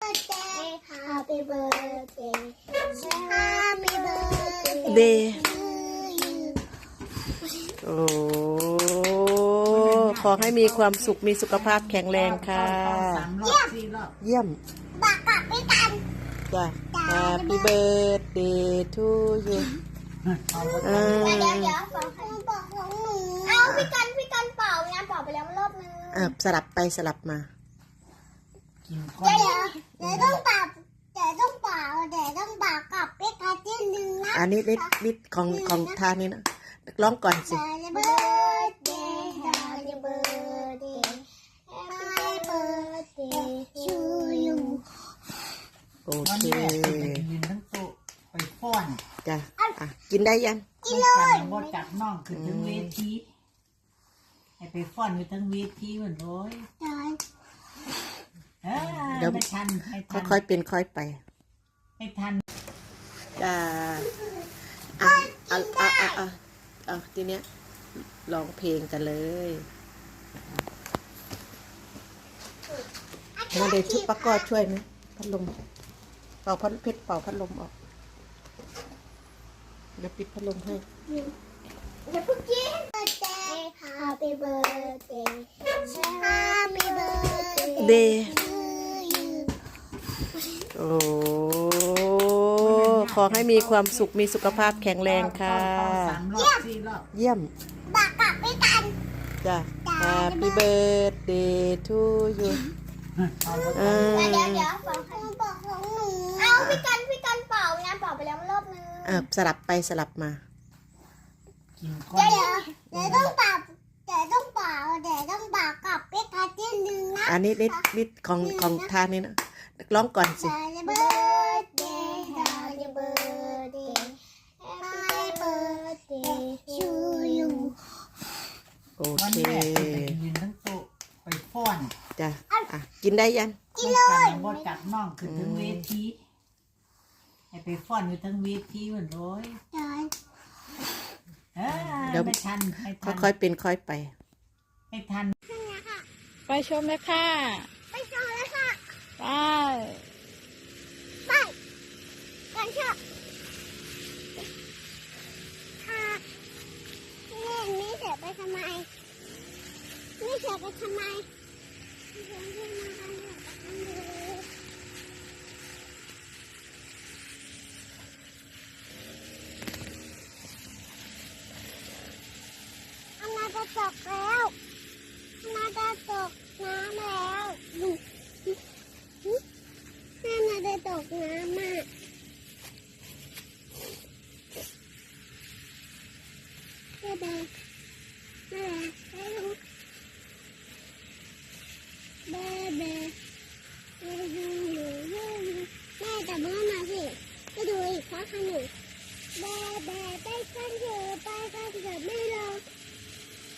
birthday, happy birthday, happy birthday เดย์ to you. โอ้ขอให้มีความสุขมีสุขภาพแข็งแรงค่ะสามรอบสี่รอบเยี่ยมบักกับพี่กันจ้ะ Happy birthday to you เอาไปอ่าเดี๋ยวเดี๋ยวเดี๋ยวบอกให้บอกของหนูเอาพี่กันพี่กันเป่างานเป่าไปแล้วรอบนึงอะสลับไปสลับมา กินก้อเดี๋นยวเดี๋ยวต้องเป่าเดี๋ยวต้องเป่าเดี๋ยวต้องเป่ากับพี่กันที่หนึ่งนะอันนี้นิดนิดของของทานนี่นะร้องก่อนสิ Happy birthday Happy birthday Happy birthday to you โอวันเคนี้แม่เป็นยืนทั้งโต๊ะไปฟ้อนจ้ะอะกินได้ยัง กินเลยบ่จับน้องขึ้นถึงเวทีให้ไปฟ้อนอยู่ทั้งเวทีเหมือนโอ้ยได้เออ เดี๋ยวไม่ทันไม่ทันค่อยๆเป็นค่อยไปไม่ทันจ้าอะเอาเอาเอาเอาเอาทีเนี้ยร้องเพลงกันเลยมาเดี๋ยวชุบปะกอช่วยไหมพัดลมเป่าพัดเพชรเป่าพัดลมออกเดี๋ยวปิดพัดลมให้อย่าเพิ่งกิน birthday Happy birthday Happy birthday เดย์ to you โอ้ขอให้มีความสุขมีสุขภาพแข็งแรงค่ะเป่าสามรอบสี่รอบ เยี่ยมบักกับพี่กัน จ้ะ Happy birthday to you เอาไปอ่าเดี๋ยวเดี๋ยวบอกให้บอกของหนู เอาพี่กันพี่กันเป่างานเป่าไปแล้วรอบนึงอะสลับไปสลับมา กินก้อเดี๋ยวนเดี๋ยวเดี๋ยวต้องเป่าเดี๋ยวต้องเป่าเดี๋ยวต้องเป่ากับพี่กันที่หนึ่งนะอันนี้นิดนิดของของทานนี่นะ ร้องก่อนสิ Happy birthday Happy birthday Happy birthday to you โอวันเคนี้แม่เป็นยืนทั้งโต๊ะไปฟ้อนจ้ะอะกินได้ยังกินเลยบ่จับน้องขึ้นถึงเวทีให้ไปฟ้อนอยู่ทั้งเวทีเหมือนโอ้ยได้เออเดี๋ยวไม่ทันไม่ทันค่อยๆเป็นค่อยไป ไม่ทัน ไปชมเลยค่ะ ไปต่อแล้วค่ะ ไปไปกันเถอะค่ะนี่นี่เสียไปทำไมนี่เสียไปทำไมนี่เสียไปทำไมกันเถอะอันนาจะตกแล้วอันนาจะตกน้ำแล้ว ตกน้ำอะแม่แม่แม่แม่ดูแม่แม่แม่ดูหนูแม่ดูแม่จับมือมาสิไปดูอีกสักครั้งหนึ่งแม่แม่ไปกันเถอะไปกันเถอะไม่ลง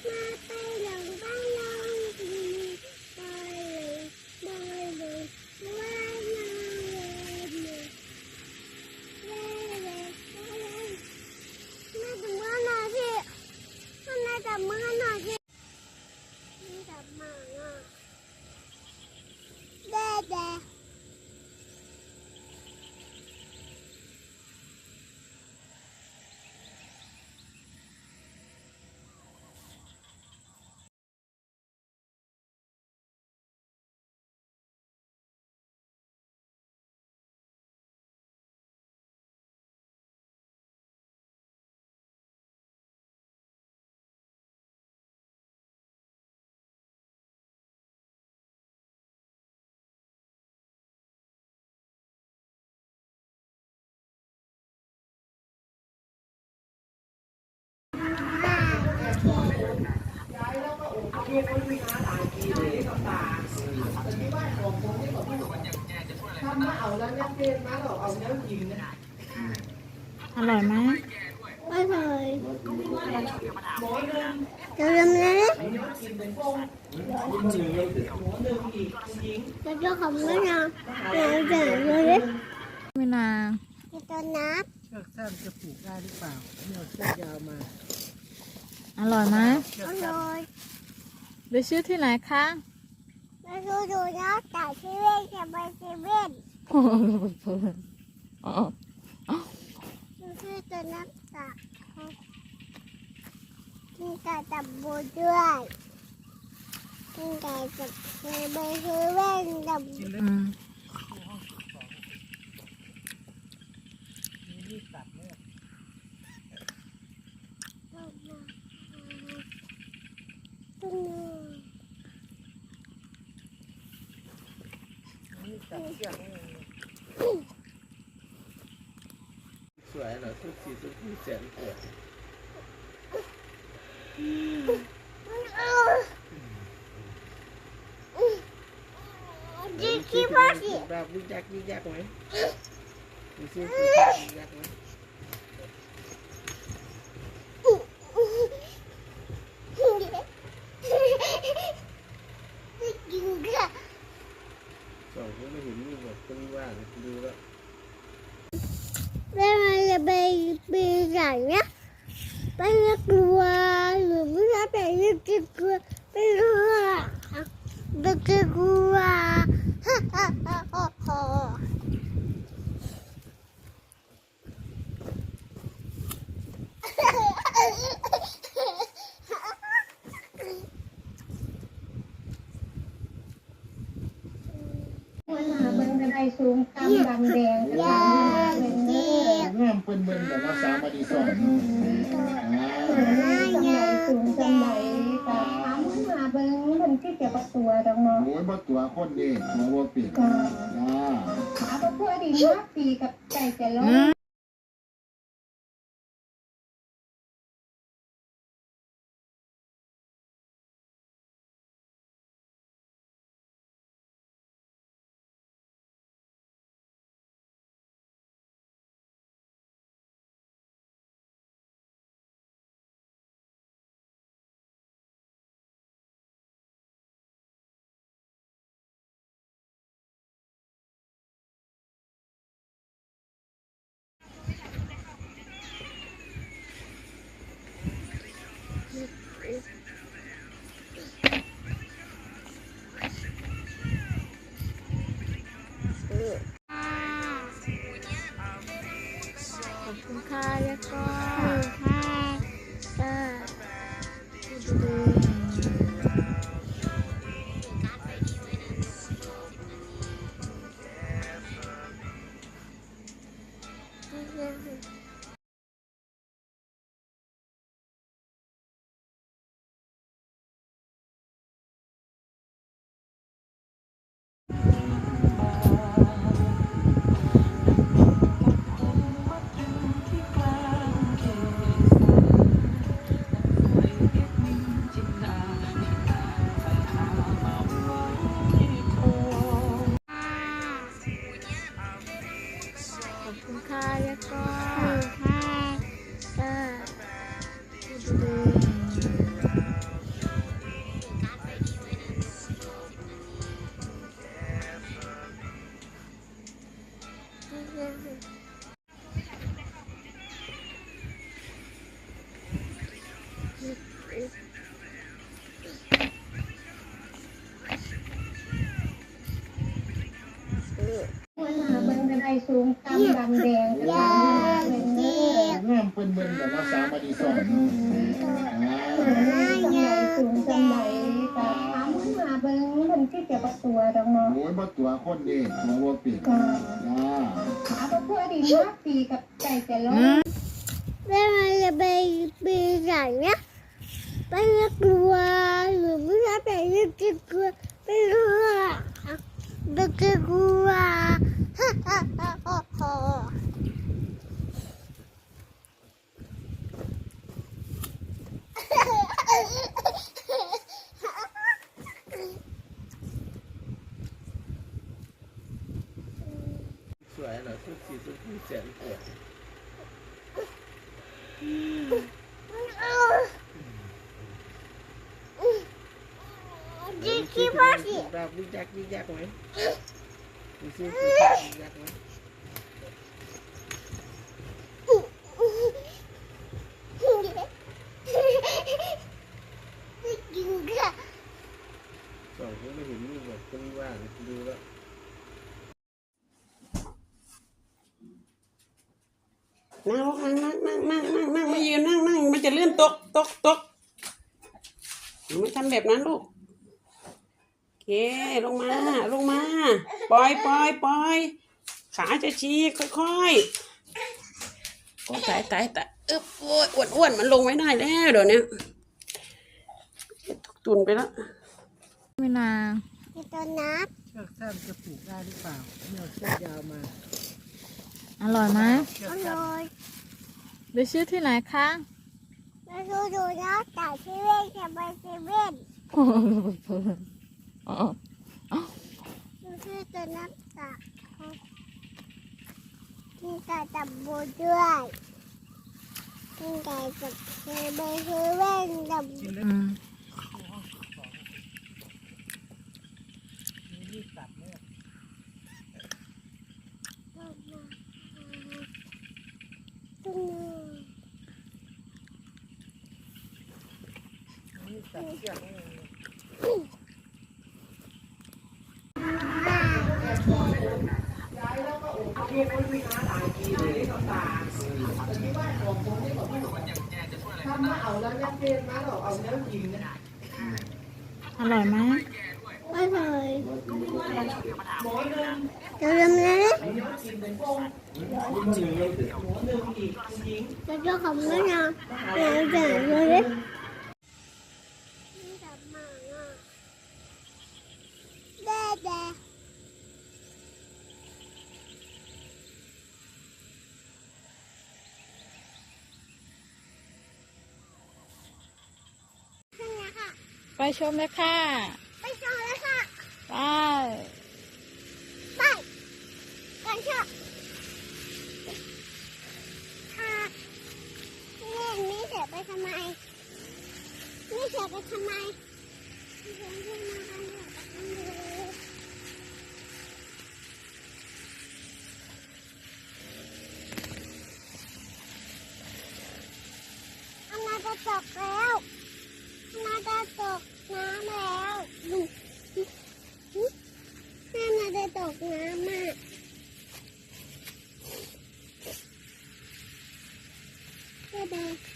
มาไปลงบ้านเราไปเลยไปเลยว่านาเลยเลยเลยเลยมาจับมือหน่อยสิมาจับมือหน่อยสิมาจับมือหน่อยเด้เด้ อร่อยไหมไม่เคยจะทำอะไรจะเจ้าของไม่ทำจะเดินเลยมินาจะตัวนับเชือกสั้นจะผูกได้หรือเปล่าเนี่ยเชือกยาวมา อร่อยไหมอร่อย ไปซื้อที่ไหนคะไม่ดูดูนะแต่ชีวิตจะไปชีวิตดูที่ตัวนักตาที่ตาจับบูด้วยที่ตาจับไปไปชีวิตจับ อืม สวยเหรอทุกสีทุกสีแสนสวยดิคิดว่าสิแบบวิจักวิจักไหมดูซิวิจักไหม กินค่ะ สองคน ไม่เห็นมีแบบคนว่าดูแล้วแม่มาจะไปปีไหนเนี่ยไปกลัวหรือไม่ใช่ไปยึดกลัวไปรู้อะไปกลัวฮ่าฮ่าฮ่าฮ่าฮ่า มันหาเบิ่งกันได้สูงตามดำแดงกัน ยา เบิ่ง เจ็ เด้อ บงามเปิ้นเบิ่งแบบว่าสามอดีสอนอ่าจังไหนสูงจังไหนก็ถามมันหาเบิ้งมันที่จะประตัวดอกเนาะโอ้ยบ่ตัวคนเด้มาบ่ปีกอ่าหาบ่ตัวดีมากปีกับใจจะลง ขอบคุณค่ะแล้วก็ค่ะเามดำแดงกันยางเจ็เด้อบงามเปิ้นเบิ่งแบบว่าสามอดีสอนอ่าหนสูงจังไหนก็ถามมันหาเบิ่งมันที่จะประตัวดอกเนาะโอ้ยบ่ตัวคนเด้มาบ่ปิดก็อ่าหาบ่ตัวดีมากปีกับใจจะลงแม่มาจะไปปีไหนเนี่ยไปกลัวหรือไม่ใช่ไปยึดกลัวไปรู้อะไปกลัว ฮ่าฮ่าฮ่าฮ่าฮ่าสวยเหรอทุกสีทุกสีแสนสวยดิคิดว่าสิแบบวิจักวิจักไหม สองก็ไม่เห็นมีแบบตึ้ม่ว่างดูแล้วนั่งลูนั่งนั่งนั่งนั่งนั่งนั่งไม่ยืนนั่งนั่งมันจะเลื่อนตกตกตกหนูไม่ทำแบบนั้นลูก เคลงมาลงมา ปล่อยปล่อยปล่อย ขาจะชี้ค่อยๆโอ้ตายตายตายอึ๊บโอ้ยอ้วนอ้วนมันลงไม่ได้แล้วเดี๋ยวนี้ตุนไปแล้วไม่นามีตัวนับเชือกสั้นจะผูกได้หรือเปล่าเนี่ยเชือกยาวมาอร่อยไหมเชือกอสั้นร่อยไปซื้อที่ไหนคะมาดูดูนะจากเซเว่นจะไปเซเว่น ดูที่ตัวนับจากมีไก่จับบูด้วยมีไก่จับเซเว่นเซเว่นจับอืมรีบตัดเนี่ตัดเชือกใร่อยไหมไม่เลยเดี๋ยวเริ่มเลยจะเจ้าของไม่นะเดี๋ยวเดี๋ยวเลยจับมาอะแด่แด่ขึ้นแล้วค่ะ ไปชมเลยค่ะ ไปชมแล้วค่ะ ไป ไปกันเถอะค่ะเล่นนี่เสียไปทำไม นี่เสียไปทำไมเสียไปทำไมกันเถอะไปทำเลยอันนาจะตกแล้วอั นนาจะตกน้ำแล้วดูอันนาจะตกน้ำอะบ๊ายบาย